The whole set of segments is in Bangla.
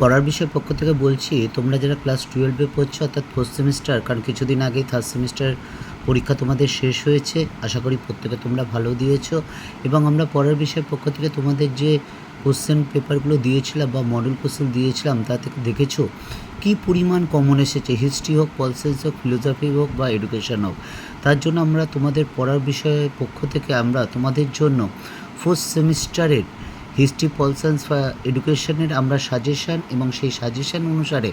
পড়ার বিষয়ের পক্ষ থেকে বলছি, তোমরা যারা ক্লাস টুয়েলভে পড়ছো, অর্থাৎ ফোর্থ সেমিস্টার কারণ কিছুদিন আগেই থার্ড সেমিস্টার পরীক্ষা তোমাদের শেষ হয়েছে, আশা করি প্রত্যেকে তোমরা ভালো দিয়েছ। এবং আমরা পড়ার বিষয়ের পক্ষ থেকে তোমাদের যে কোশ্চেন পেপারগুলো দিয়েছিলাম বা মডেল কোশ্চেন দিয়েছিলাম, তা থেকে দেখেছ? কী পরিমাণ কমন এসেছে? হিস্ট্রি হোক পল সায়েন্স হোক ফিলোসফি হোক বা এডুকেশন হোক। তার জন্য আমরা তোমাদের পড়ার বিষয়ের পক্ষ থেকে আমরা তোমাদের জন্য ফোর্থ সেমিস্টারের হিস্ট্রি পল সায়েন্স বা এডুকেশনের আমরা সাজেশান এবং সেই সাজেশান অনুসারে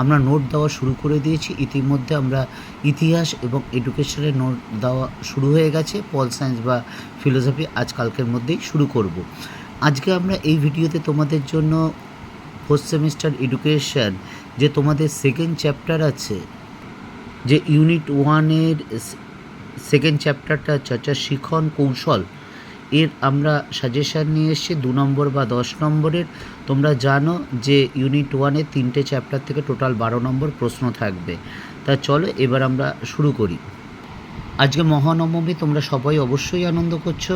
আমরা নোট দেওয়া শুরু করে দিয়েছি। ইতিমধ্যে আমরা ইতিহাস এবং এডুকেশনের নোট দেওয়া শুরু হয়ে গেছে। পল সায়েন্স বা ফিলোসফি আজকালকের মধ্যেই শুরু করব। আজকে আমরা এই ভিডিওতে তোমাদের জন্য ফোর্থ সেমিস্টার এডুকেশন যে তোমাদের সেকেন্ড চ্যাপ্টার আছে, যে ইউনিট ওয়ানের সেকেন্ড চ্যাপ্টারটা হচ্ছে শিখন, কৌশল এর আমরা সাজেশান নিয়ে এসেছি, দু নম্বর বা দশ নম্বরের। তোমরা জানো যে ইউনিট ওয়ানের তিনটে চ্যাপ্টার থেকে টোটাল বারো নম্বর প্রশ্ন থাকবে। তা চলো এবার আমরা শুরু করি। আজকে মহানবমী, তোমরা সবাই অবশ্যই আনন্দ করছ।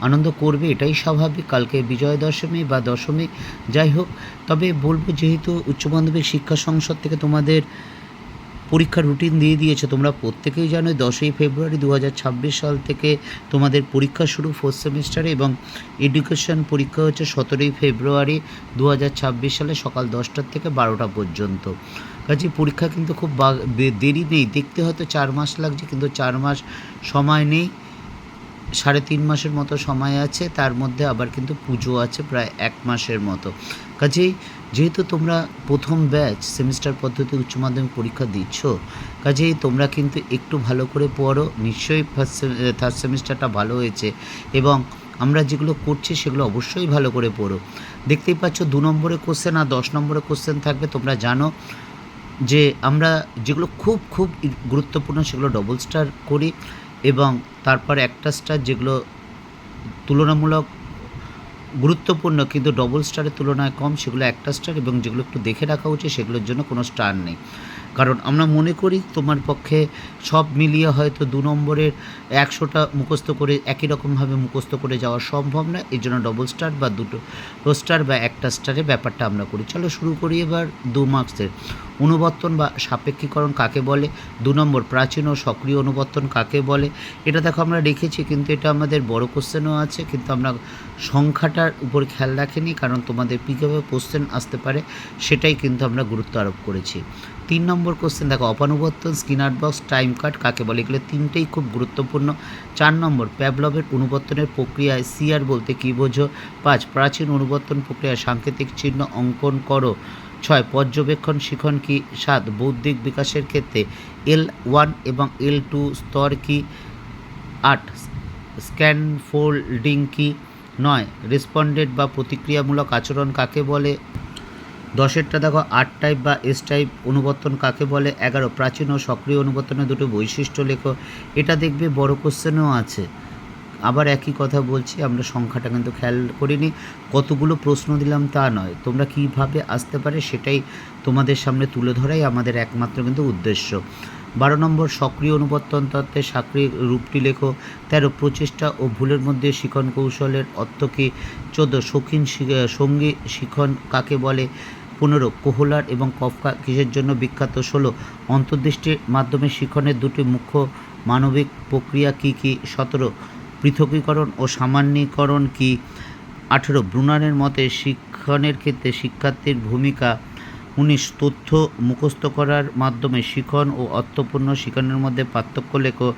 আনন্দ করবে, এটাই স্বাভাবিক। কালকে বিজয় দশমী বা দশমী, যাই হোক। তবে বলব, যেহেতু উচ্চ মাধ্যমিক শিক্ষা সংসদ থেকে তোমাদের পরীক্ষার রুটিন দিয়ে দিয়েছে। তোমরা প্রত্যেকেই জানো, দশই ফেব্রুয়ারি দু হাজার ছাব্বিশ সাল থেকে তোমাদের পরীক্ষা শুরু ফোর্থ সেমিস্টারে এবং এডুকেশন পরীক্ষা হচ্ছে সতেরোই ফেব্রুয়ারি দু হাজার ছাব্বিশ সালে সকাল দশটার থেকে বারোটা পর্যন্ত। কাজে পরীক্ষা কিন্তু খুব দেরি নেই। দেখতে হয়তো চার মাস লাগছে, কিন্তু চার মাস সময় নেই। সাড়ে তিন মাসের মতো সময় আছে। তার মধ্যে আবার কিন্তু পুজো আছে, প্রায় এক মাসের মতো। কাজেই যেহেতু তোমরা প্রথম ব্যাচ সেমিস্টার পদ্ধতি উচ্চ মাধ্যমিক পরীক্ষা দিচ্ছ, কাজেই তোমরা কিন্তু একটু ভালো করে পড়ো। নিশ্চয়ই ফার্স্ট থার্ড সেমিস্টারটা ভালো হয়েছে এবং আমরা যেগুলো করছি সেগুলো অবশ্যই ভালো করে পড়ো। দেখতেই পাচ্ছ দু নম্বরে কোশ্চেন আর দশ নম্বরের কোশ্চেন থাকবে। তোমরা জানো যে আমরা যেগুলো খুব খুব গুরুত্বপূর্ণ সেগুলো ডবল স্টার করি এবং তারপর একটা স্টার যেগুলো তুলনামূলক গুরুত্বপূর্ণ, কিন্তু ডবল স্টারের তুলনায় কম, সেগুলো একটা স্টার এবং যেগুলো একটু দেখে রাখা উচিত, সেগুলোর জন্য কোনো স্টার নেই। কারণ আমরা মনে করি তোমার পক্ষে সব মিলিয়ে হয়তো দু নম্বরের একশোটা মুখস্থ করে একই রকমভাবে মুখস্থ করে যাওয়া সম্ভব না। এই জন্য ডবল স্টার বা দুটো স্টার বা একটা স্টারের ব্যাপারটা আমরা করি। চলো শুরু করি এবার দু মার্কসের অনুবর্তন বা সাপেক্ষীকরণ কাকে বলে? দু নম্বর, প্রাচীন ও সক্রিয় অনুবর্তন কাকে বলে? এটা দেখো আমরা রেখেছি কিন্তু এটা আমাদের বড় কোশ্চেনও আছে, কিন্তু আমরা সংখ্যাটার উপর খেয়াল রাখিনি, কারণ তোমাদের কীভাবে কোশ্চেন আসতে পারে সেটাই কিন্তু আমরা গুরুত্ব আরোপ করেছি। তিন নম্বর কোশ্চেন দেখো, অপানুবর্তন স্কিনার বক্স টাইম কাট কাকে বলে? এগুলো তিনটেই খুব গুরুত্বপূর্ণ। চার নম্বর প্যাবলবের অনুবর্তনের প্রক্রিয়ায় সিআর বলতে কী বোঝো? পাঁচ, প্রাচীন অনুবর্তন প্রক্রিয়ায় সাংকেতিক চিহ্ন অঙ্কন করো। ছয়, পর্যবেক্ষণ শিখন কি? সাত, বৌদ্ধিক বিকাশের ক্ষেত্রে এল ওয়ান এবং এল টু স্তর কি? আট স্ক্যান ফোল্ডিং কি? নয় রেসপন্ডেড বা প্রতিক্রিয়ামূলক আচরণ কাকে বলে? দশেরটা দেখো, আট টাইপ বা এস টাইপ অনুবর্তন কাকে বলে? এগারো, প্রাচীন ও সক্রিয় অনুবর্তনের দুটো বৈশিষ্ট্য লেখো। এটা দেখবে বড় কোশ্চেনও আছে। আবার একই কথা বলছি, আমরা সংখ্যাটা কিন্তু খেয়াল করিনি। কতগুলো প্রশ্ন দিলাম তা নয়। তোমরা কীভাবে আসতে পারে সেটাই তোমাদের সামনে তুলে ধরাই আমাদের একমাত্র কিন্তু উদ্দেশ্য। বারো নম্বর, সক্রিয় অনুবর্তন তত্ত্বের সাক্রিয় রূপটি লেখো। তেরো, প্রচেষ্টা ও ভুলের মধ্যে শিখন কৌশলের অর্থ কী? চোদ্দ শৌখিন সঙ্গী শিখন কাকে বলে? পনেরো কোহলার এবং কফকা কিসের জন্য বিখ্যাত ষোলো অন্তর্দৃষ্টির মাধ্যমে শিখনের দুটি মুখ্য মানবিক প্রক্রিয়া কী কী? সতেরো, পৃথকীকরণ ও সামান্যীকরণ কি? আঠেরো ব্রুনারের মতে শিক্ষণের ক্ষেত্রে শিক্ষার্থীর ভূমিকা। উনিশ, তথ্য মুখস্থ করার মাধ্যমে শিখন ও অর্থপূর্ণ শিখনের মধ্যে পার্থক্য লেখো।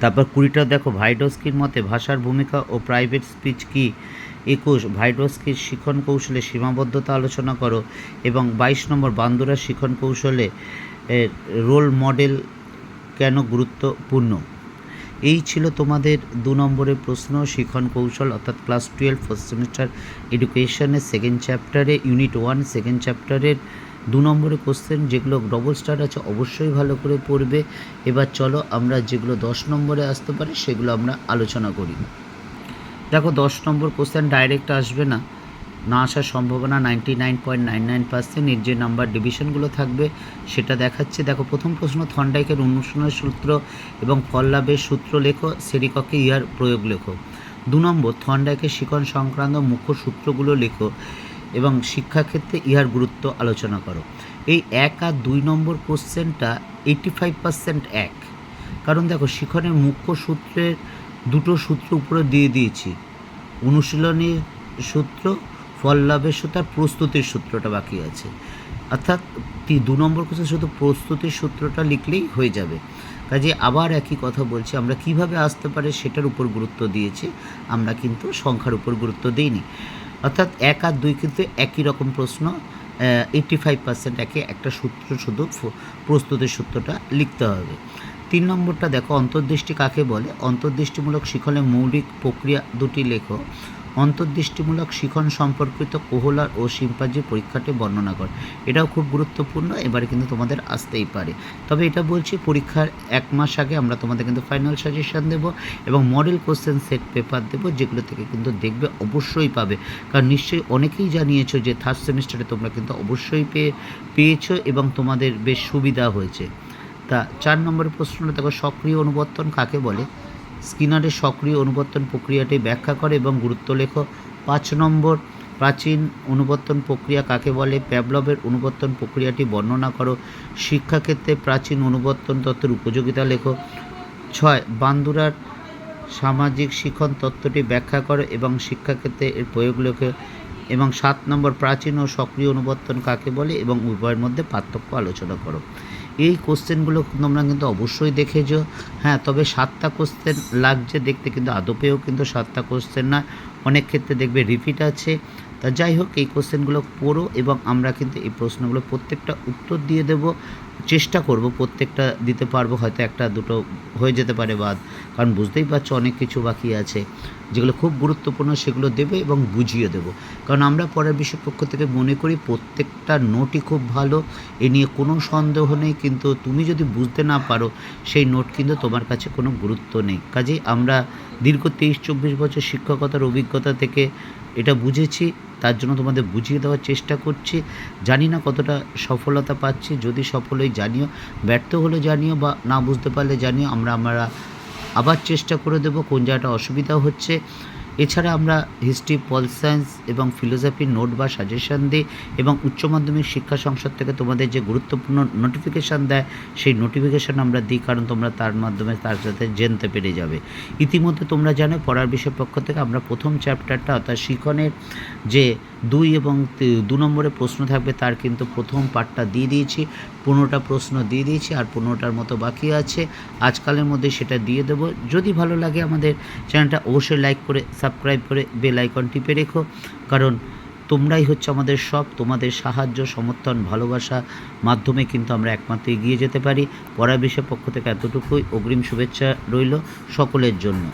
তারপর কুড়িটা দেখো, ভাইডস্কির মতে ভাষার ভূমিকা ও প্রাইভেট স্পিচ কি? একুশ, ভাইডস্কির শিখন কৌশলে সীমাবদ্ধতা আলোচনা করো এবং বাইশ নম্বর বান্দুরা শিখন কৌশলে রোল মডেল কেন গুরুত্বপূর্ণ? এই ছিল তোমাদের দু নম্বরের প্রশ্ন, শিখন কৌশল অর্থাৎ ক্লাস টুয়েলভ ফার্স্ট সেমিস্টার এডুকেশনের সেকেন্ড চ্যাপ্টারে ইউনিট ওয়ান সেকেন্ড চ্যাপ্টারের দু নম্বরের কোশ্চেন যেগুলো ডবল স্টার আছে অবশ্যই ভালো করে পড়বে। এবার চলো আমরা যেগুলো দশ নম্বরে আসতে পারি, সেগুলো আমরা আলোচনা করি। দেখো দশ নম্বর কোশ্চেন ডাইরেক্ট আসবে না। না আসার সম্ভাবনা ninety nine point nine nine percent এর যে নাম্বার ডিভিশনগুলো থাকবে সেটা দেখাচ্ছে। দেখো প্রথম প্রশ্ন, থন্ডাইকের অনুশীলনের সূত্র এবং ফল লাভের সূত্র লেখো, সেরিককে ইহার প্রয়োগ লেখো। দু নম্বর, থন্ডাইকের শিকন সংক্রান্ত মুখ্য সূত্রগুলো লেখো এবং শিক্ষাক্ষেত্রে ইহার গুরুত্ব আলোচনা করো। এই এক আর দুই নম্বর কোশ্চেনটা এইটি ফাইভ পার্সেন্ট এক। কারণ দেখো, শিখনের মুখ্য সূত্রের দুটো সূত্র উপরে দিয়ে দিয়েছি। অনুশীলনীর সূত্র, ফল লাভের সূত্র আর প্রস্তুতির সূত্রটা বাকি আছে। অর্থাৎ দু নম্বর কোশ্চেন শুধু প্রস্তুতির সূত্রটা লিখলেই হয়ে যাবে। কাজে আবার একই কথা বলছি, আমরা কীভাবে আসতে পারে সেটার উপর গুরুত্ব দিয়েছি, আমরা কিন্তু সংখ্যার উপর গুরুত্ব দিইনি। অর্থাৎ এক আর দুই কিন্তু একই রকম প্রশ্ন এইটটি ফাইভ পার্সেন্ট একে একটা সূত্র শুধু প্রস্তুতির সূত্রটা লিখতে হবে। তিন নম্বরটা দেখো, অন্তর্দৃষ্টি কাকে বলে? অন্তর্দৃষ্টিমূলক শিখনের মৌলিক প্রক্রিয়া দুটি লেখো। অন্তর্দৃষ্টিমূলক শিখন সম্পর্কিত কোহলার ও সিম্পাজি পরীক্ষাটি বর্ণনা কর। এটাও খুব গুরুত্বপূর্ণ, এবারে কিন্তু তোমাদের আসতেই পারে। তবে এটা বলছি, পরীক্ষার এক মাস আগে আমরা তোমাদের কিন্তু ফাইনাল সাজেশন দেবো এবং মডেল কোশ্চেন সেট পেপার দেবো, যেগুলো থেকে কিন্তু দেখবে, অবশ্যই পাবে। কারণ নিশ্চয়ই অনেকেই জানিয়েছো যে থার্ড সেমিস্টারে তোমরা কিন্তু অবশ্যই পেয়ে, পেয়েছ এবং তোমাদের বেশ সুবিধা হয়েছে। তা চার নম্বরের প্রশ্নটা দেখো, সক্রিয় অনুবর্তন কাকে বলে? স্কিনারের সক্রিয় অনুবর্তন প্রক্রিয়াটি ব্যাখ্যা করে এবং গুরুত্ব লেখো। পাঁচ নম্বর, প্রাচীন অনুবর্তন প্রক্রিয়া কাকে বলে? প্যাবলবের অনুবর্তন প্রক্রিয়াটি বর্ণনা করো। শিক্ষাক্ষেত্রে প্রাচীন অনুবর্তন তত্ত্বের উপযোগিতা লেখো। ছয়, বান্দুরার সামাজিক শিখন তত্ত্বটি ব্যাখ্যা করো এবং শিক্ষাক্ষেত্রে এর প্রয়োগ লেখো। এবং সাত নম্বর, প্রাচীন ও সক্রিয় অনুবর্তন কাকে বলে? এবং উভয়ের মধ্যে পার্থক্য আলোচনা করো। এই কোশ্চেনগুলো তোমরা কিন্তু অবশ্যই দেখেছ। হ্যাঁ তবে সাতটা কোশ্চেন লাগছে, দেখতে কিন্তু আদপেও কিন্তু সাতটা কোশ্চেন না অনেক ক্ষেত্রে দেখবে রিপিট আছে। তা যাই হোক, এই কোশ্চেনগুলো পড়ো এবং আমরা কিন্তু এই প্রশ্নগুলো প্রত্যেকটা উত্তর দিয়ে দেব। চেষ্টা করব প্রত্যেকটা দিতে পারব, হয়তো একটা, দুটো হয়ে যেতে পারে বাদ। কারণ বুঝতেই পারছ অনেক কিছু বাকি আছে, যেগুলো খুব গুরুত্বপূর্ণ, সেগুলো দেবে এবং বুঝিয়ে দেব। কারণ আমরা পরের বিষয় পক্ষ থেকে মনে করি প্রত্যেকটা নোটই খুব ভালো, এ নিয়ে কোনো সন্দেহ নেই, কিন্তু তুমি যদি বুঝতে না পারো, সেই নোট কিন্তু তোমার কাছে কোনো গুরুত্ব নেই। কাজেই আমরা দীর্ঘ তেইশ, চব্বিশ বছর শিক্ষকতার অভিজ্ঞতা থেকে এটা বুঝেছি, তার জন্য তোমাদের বুঝিয়ে দেওয়ার চেষ্টা করছি। জানি না কতটা সফলতা পাচ্ছি, যদি সফল হই জানিও, ব্যর্থ হলে জানিও বা না বুঝতে পারলে জানিও, আমরা আমরা আবার চেষ্টা করে দেবো, কোন জায়গাটা অসুবিধা হচ্ছে। এছাড়া আমরা হিস্ট্রি পল সায়েন্স এবং ফিলোসফির নোট বা সাজেশন দিই এবং উচ্চ মাধ্যমিক শিক্ষা সংসদ থেকে তোমাদের যে গুরুত্বপূর্ণ নোটিফিকেশান দেয়, সেই নোটিফিকেশান আমরা দিই কারণ তোমরা তার মাধ্যমে তার সাথে জেনতে পেরে যাবে। ইতিমধ্যে তোমরা জানো পড়ার বিষয় পক্ষ থেকে আমরা প্রথম চ্যাপ্টারটা অর্থাৎ শিখনের যে দুই এবং দু নম্বরে প্রশ্ন থাকবে, তার কিন্তু প্রথম পার্টটা দিয়ে দিয়েছি, পনেরোটা প্রশ্ন দিয়ে দিয়েছি, আর পনেরোটার মতো বাকি আছে। আজকালের মধ্যে সেটা দিয়ে দেবো। যদি ভালো লাগে আমাদের চ্যানেলটা, অবশ্যই লাইক করে, সাবস্ক্রাইব করে বেল আইকন টিপে রেখো। কারণ তোমরাই হচ্ছে আমাদের সব, তোমাদের সাহায্য, সমর্থন, ভালোবাসা মাধ্যমে কিন্তু আমরা একমাত্র এগিয়ে যেতে পারি। পড়া বিষয় পক্ষ থেকে এতটুকুই। অগ্রিম শুভেচ্ছা রইল সকলের জন্য।